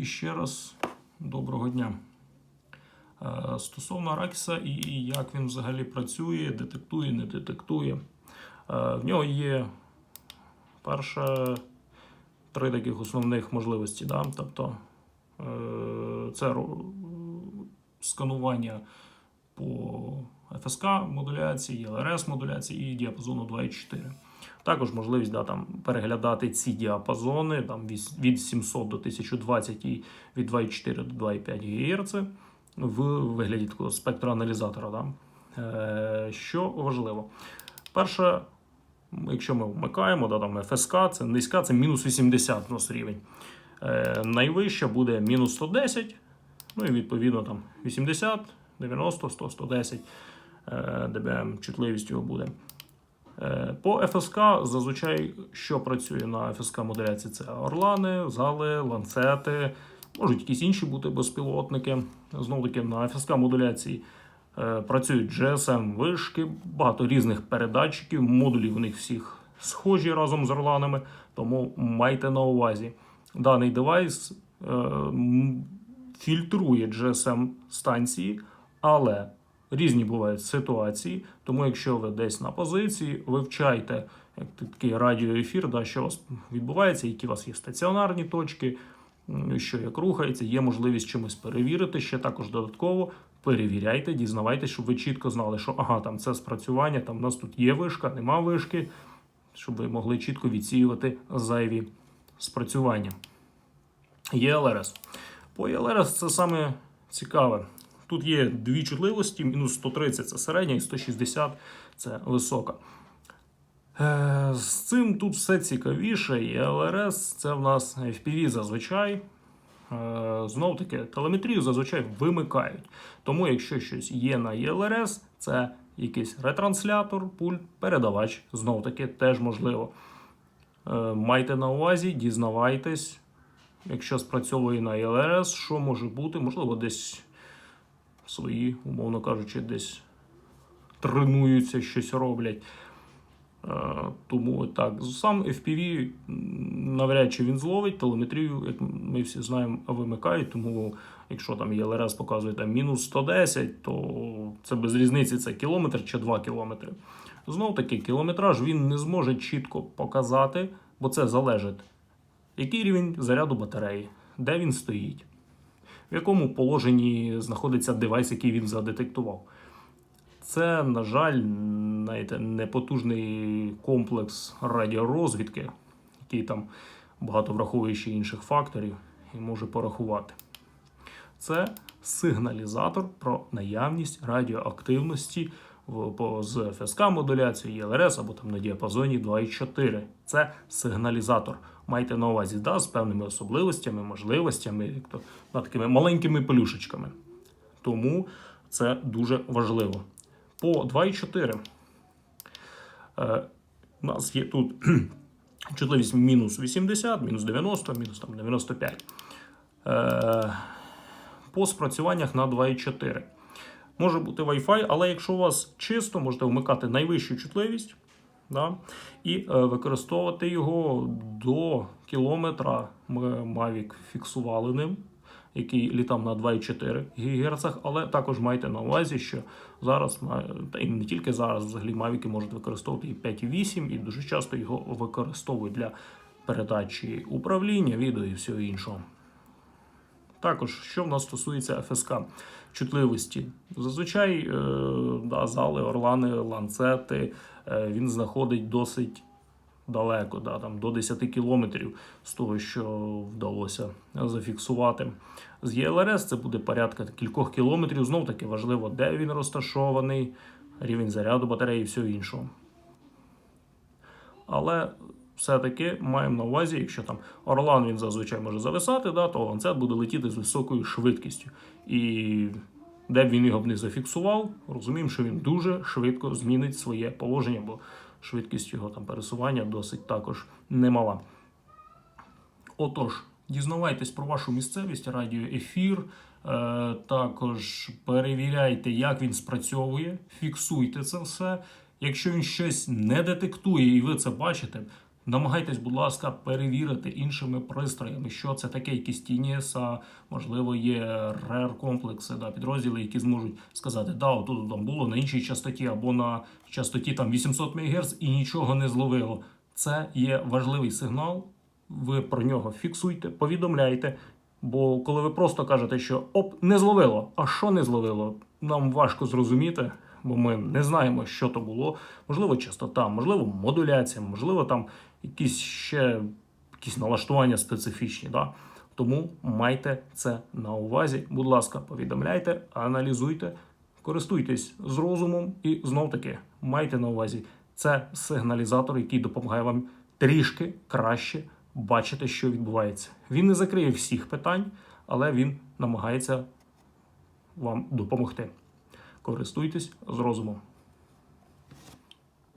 І ще раз доброго дня. Е, Стосовно Аракіса і як він взагалі працює, детектує, не детектує. Е, В нього є перше три таких основних можливості. Да? Тобто е, це сканування по ФСК модуляції, ЛРС модуляції і діапазону 2,4. Також можливість да, там, переглядати ці діапазони там, від 700 до 1020 і від 2,4 до 2,5 ГГц в вигляді такого спектроаналізатора. Да. Е, що важливо? Перше, якщо ми вмикаємо, да, там ФСК, це низька, це мінус 80 у нас рівень. Е, найвища буде мінус 110, ну і відповідно там 80, 90, 100, 110 е, дБм чутливість його буде. Е, По ФСК зазвичай, що працює на ФСК моделяції, це орлани, зали, ланцети, можуть якісь інші бути безпілотники. Знову таки на ФСК модуляції е, працюють GSM вишки, багато різних передатчиків, модулі в них всіх схожі разом з орланами, тому майте на увазі. Даний девайс фільтрує GSM станції, але різні бувають ситуації. Тому, якщо ви десь на позиції, вивчайте як такий радіоефір, да, що у вас відбувається, які у вас є стаціонарні точки, що як рухається, є можливість чимось перевірити. Ще також додатково перевіряйте, дізнавайтесь, щоб ви чітко знали, що ага, там це спрацювання, там у нас тут є вишка, нема вишки, щоб ви могли чітко відсіювати зайві спрацювання. Є ЛРС. По ЄЛРС це саме цікаве. Тут є дві чутливості: мінус 130 це середня, і 160 це висока. Е, з цим тут все цікавіше. ЄЛРС це в нас FPV зазвичай. Е, Знов таки, телеметрію зазвичай вимикають. Тому, якщо щось є на ЄЛРС, це якийсь ретранслятор, пульт, передавач. Знов таки теж можливо. Е, Майте на увазі, дізнавайтесь, якщо спрацьовує на ЄЛРС, що може бути, можливо, десь свої, умовно кажучи, десь тренуються, щось роблять. Е, Тому так, сам FPV навряд чи він зловить телеметрію, як ми всі знаємо, вимикають. Тому якщо там ЄЛРС показує там мінус 110, то це без різниці, це кілометр чи 2 кілометри. Знов таки, кілометраж він не зможе чітко показати, бо це залежить, який рівень заряду батареї, де він стоїть, в якому положенні знаходиться девайс, який він задетектував. Це, на жаль, знаєте, непотужний комплекс радіорозвідки, який там багато враховує ще інших факторів і може порахувати. Це сигналізатор про наявність радіоактивності з ФСК модуляцією ЄЛРС або там на діапазоні 2,4. Це сигналізатор. Майте на увазі, да, з певними особливостями, можливостями, як то, да, такими маленькими плюшечками. Тому це дуже важливо. По 2,4 е, у нас є тут чутливість мінус 80, мінус 90, мінус там 95. Е, по спрацюваннях на 2,4. Може бути Wi-Fi, але якщо у вас чисто, можете вмикати найвищу чутливість да, і е, використовувати його до кілометра. Ми Mavic фіксували ним, який літав на 2,4 ГГц, але також майте на увазі, що зараз, та і не тільки зараз, взагалі Mavic можуть використовувати і 5,8, і дуже часто його використовують для передачі управління, відео і всього іншого. Також, що в нас стосується ФСК чутливості, зазвичай е, да, зали, орлани, ланцети е, він знаходить досить далеко, да, там, до 10 кілометрів з того, що вдалося зафіксувати. З ЄЛРС це буде порядка кількох кілометрів. Знов таки важливо, де він розташований, рівень заряду батареї і всього іншого. Але все-таки маємо на увазі, якщо там Орлан він зазвичай може зависати, да, то ланцет буде летіти з високою швидкістю. І де б він його б не зафіксував, розуміємо, що він дуже швидко змінить своє положення, бо швидкість його там пересування досить також немала. Отож, дізнавайтесь про вашу місцевість, радіоефір. Е, також перевіряйте, як він спрацьовує, фіксуйте це все. Якщо він щось не детектує і ви це бачите, Намагайтесь, будь ласка, перевірити іншими пристроями, що це таке, якісь TNS, можливо, є RER комплекси, да, підрозділи, які зможуть сказати, да, отут там було на іншій частоті або на частоті там 800 МГц і нічого не зловило. Це є важливий сигнал. Ви про нього фіксуйте, повідомляйте. Бо коли ви просто кажете, що оп, не зловило, а що не зловило, нам важко зрозуміти, бо ми не знаємо, що то було. Можливо, частота, можливо, модуляція, можливо, там якісь ще якісь налаштування специфічні. Да? Тому майте це на увазі. Будь ласка, повідомляйте, аналізуйте, користуйтесь з розумом і знов таки майте на увазі. Це сигналізатор, який допомагає вам трішки краще бачити, що відбувається. Він не закриє всіх питань, але він намагається вам допомогти. Користуйтесь з розумом.